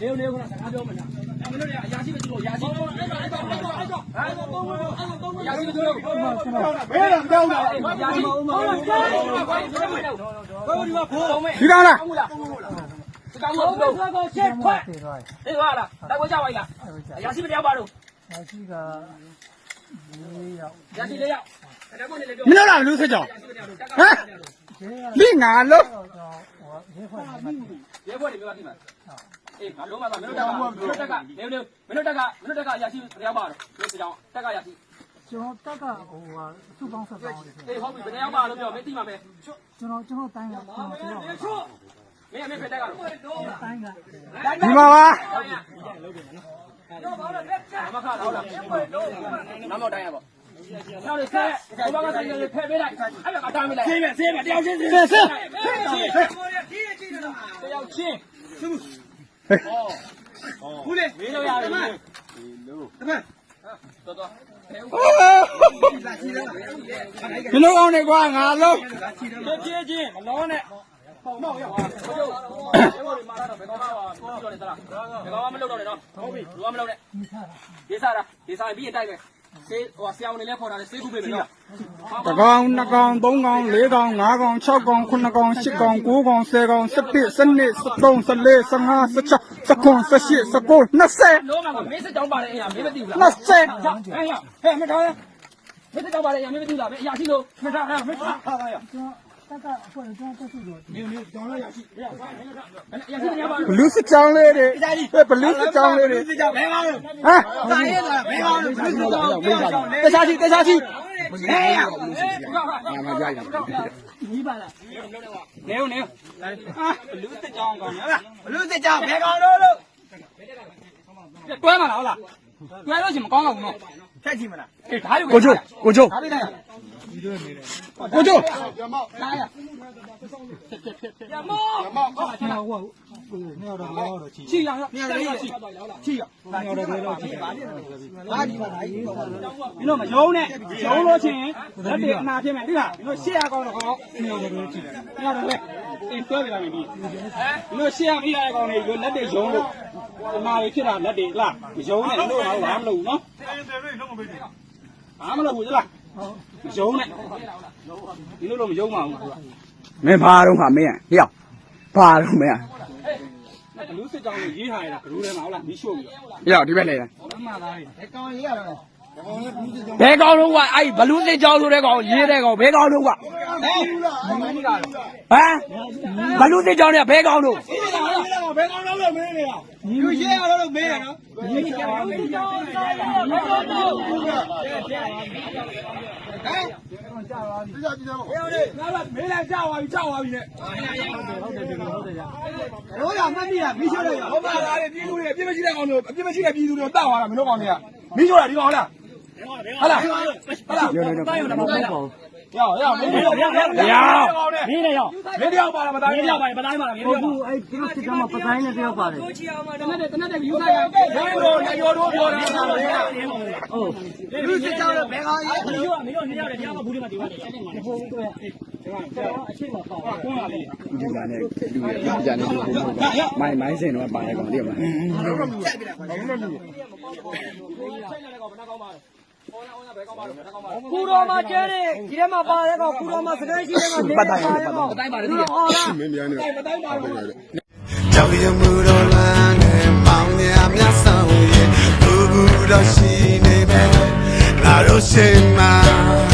နေနေခုနစကားပြောမလားမင်းတို့ကအရာရှိပဲသူတို့အရာရှိအဲ့တော့အဲ့တော့အဲ့တော့အဲ့တော့အဲ့တော့အဲ့တော့သုံးလို့အဲ့တော့သုံးလို့အရာရှိပဲသူတို့ဘယ်တော့ကြောက်တာအရာရှိဟုတ်လားပြောတယ်ဘာလို့မလုပ်ဘယ်လိုဒီမှာဖိုးအောင်မဲဒီကောင်လားဟုတ်လားစကားပြောတော့ကောချက်ခွက်အေးဟာလားတိုက်ဝဲကြပါလားအရာရှိမတယောက်ပါတော့ရှိကလေးရောက်အရာရှိလေးယောက်အဲ့ဒါမှလည်းပြောမင်းတို့လားလူစစ်ကြောင်ဟမ်လိငါလို့တော့ဟိုရေဖွဲ့မှာရဲဘော်တွေပြောတိမှာ အေးငါလုံးမပါမင်းတို့တက်ကမင်းတို့တက်ကနေနေမင်းတို့တက်ကမင်းတို့တက်ကအရာရှိတယောက်ပါတော့ဒီကြောင်တက်ကရာရှိကျွန်တော်တက်ကဟိုဟာစုပေါင်းဆက်ပေါင်းတယ်အေးဟုတ်ပြီဘယ်တယောက်ပါလို့ပြောမင်းသိမှာပဲကျွန်တော်ကျွန်တော်တိုင်းကကျွန်တော်ကျွန်တော်မင်းအမေဖက်တက်ကတော့တိုင်းကဒီမှာပါမခါတော့လားနမောတိုင်းရပေါ့နောက်လေဆဲဘုရားကတိုင်းလေဖဲပေးလိုက်အဲ့ဒါအတားမိလိုက်ဆေးပဲဆေးပဲတယောက်ချင်းဆေးဆေးဆေးတယောက်ချင်း ဘူးလေမင်းတို့ရတယ်မင်းတော်တော်မင်းတို့ကောင်းနေကွာငါလုံးဖြည်းဖြည်းချင်းမလောနဲ့ပေါ့မောက်ရောက်ပါဘုရားဘယ်လိုမာတော့ဘယ်ကောင်မှပြောတယ်သလားဘယ်ကောင်မှမလုပ်တော့နဲ့နော်ဟုတ်ပြီလူကမလုပ်နဲ့ဒီစားတာဒီစားပြီးရင်တိုက်ပဲ ဆေးဟိုဆရာဝန်တွေလည်းခေါ်တာလေဆေးခုပေးမယ်နော်တကောင်နှစ်ကောင်သုံးကောင်လေးကောင်ငါးကောင်၆ကောင်ခုနှစ်ကောင်ရှစ်ကောင်ကိုးကောင်ဆယ်ကောင်၁၁စနစ်၁၃၁၄၁၅၁၆၁၉၁၈၁၉20လုံးမှာမင်းစကြောင်းပါတဲ့အရာမင်းမသိဘူးလား20ဟဲ့ဟဲ့ဟဲ့မထားရမင်းစကြောင်းပါတဲ့အရာမင်းမသိဘူးလားမင်းအရာရှိလို့မထားရမင်းထားထားရ ကျွန်တော်တက်ကအဖွဲ့ကျွန်တော်တက်စုလို့နေနေကြောင်းလိုက်ရရှိအရာရှိနေပါဘလူးစစ်ကြောင်းလေးတွေဘလူးစစ်ကြောင်းလေးတွေစစ်ကြောင်းဘယ်ကောင်းလဲဟမ်တာရဲလားဘယ် ကောင်းလဲစစ်ကြောင်းတခြားစီတခြားစီဟဲ့ရငါမကြိုက်ဘူးညီပါလားနေဦးနေဟာဘလူးစစ်ကြောင်းကောင်းရလားဘလူးစစ်ကြောင်းဘယ်ကောင်းလို့လို့တွဲမှာလားဟုတ်လားတွဲလို့ရှိရင်မကောင်းတော့ဘူးနော်ထက်ကြည့်မလားအေးဒါယူကိုချိုကိုချိုဒါလေးလိုက်ကိုချိုဒါရရမောကျွန်တော်ဟိုဟိုနေတော့တော့တော့ချီချီရရချီရချီရနေတော့တော့ချီဘာဒီပါလားမင်းတို့မယုံနဲ့ယုံလို့ချင်းလက်တွေအနာဖြစ်မယ်ဒီလားမင်းတို့ရှေ့ရကောင်းတော့ကောင်းနေတော့တော့ချီညတော့လေအင်းတွဲပြလာပြီဒီမင်းတို့ရှေ့ရမိရကောင်းနေကိုလက်တွေယုံလို့အနာတွေဖြစ်တာလက်တွေလားမယုံနဲ့တို့တော့ဘာမှမလုပ်ဘူးနော်ဘာမှမလုပ်ဘူးလား ယုံနဲ့ဒီလိုလိုမယုံပါဘူးကွာမင်းဘာတော့မှာမင်းဟေ့ဘာတော့မင်းဘလူးစစ်ကြောင်းကိုရေးထားရတာဘလူးထဲမှာဟုတ်လားမီးရှို့ပြီးဟေ့ဒီဘက်လေတော့မှသားတွေဘယ်ကောင်ရေးရတော့ ဘဲကောင်းတော့ကွာအဲ့ဘလူးစစ်ကြောင်းဆိုတဲ့ကောင်ရေးတဲ့ကောင်ဘဲကောင်းတော့ကွာ ဟဲ့မင်းကတော့ ဟမ်ဘလူးစစ်ကြောင်းเนี่ยဘဲကောင်းတော့ ဒီကောင်လားဘယ်ကောင်တော့လို့မင်းနေတာယူရဲရတော့မင်းရနော်ဒီကောင်ကမင်းကြောင်းစားရဘယ်ကောင်တော့ဟဲ့ငါကမင်းလည်းကြောက်သွားပြီကြောက်သွားပြီနဲ့ဟုတ်တယ်ဟုတ်တယ်ဟုတ်တယ်ရောရမှတ်မိတာမီးရှို့လိုက်ရဟုတ်ပါလားပြည်သူတွေအပြစ်မရှိတဲ့ကောင်တွေအပြစ်မရှိတဲ့ပြည်သူတွေတောက်သွားတာမင်းတို့ကောင်တွေကမီးရှို့တာဒီကောင်လား ဟုတ်လားဟုတ်လားရောရောတိုင်းတော့မဟုတ်ပါဘူးရောရောမင်းရောရောရောမင်းလည်းရောမင်းတယောက်ပါလားမသားမင်းတယောက်ပါရင်မသားမှာလားမင်းတယောက်ဟိုအဲ့ဒီစစ်ကမှပတိုင်းနဲ့တယောက်ပါတယ်တနက်တနက်တယူလိုက်ရဘယ်လိုညောတို့ပြောတာလဲဟုတ်လူစစ်ကြောင်းဘယ်ကောင်ရေးမင်းတို့မင်းတို့နေရတယ်တရားမဘူးဒီမှာဒီမှာဟိုတော့အချင်းမှာပေါ့ကွန်းလာပြီဒီကနေ့လူရဒီကနေ့မိုင်းမိုင်းစင်တော့ပါတယ်ကောင်ဒီမှာကူတော် မှာကျဲတဲ့ဒီထဲမှာပါတဲ့ကောင်ကူတော်မှာစကိုင်းရှိတဲ့ကောင်ပတ်တိုင်းပါတယ်ကောင်ပတ်တိုင်းပါတယ်ဟောလားမင်းများနေမတိုင်းပါဘူးကြောက်ရမှုတော်လမ်းနဲ့ပေါင်းများများဆောင်ရဲ့ဘူဘူတော်ရှိနေပဲငါတို့ရှိမှ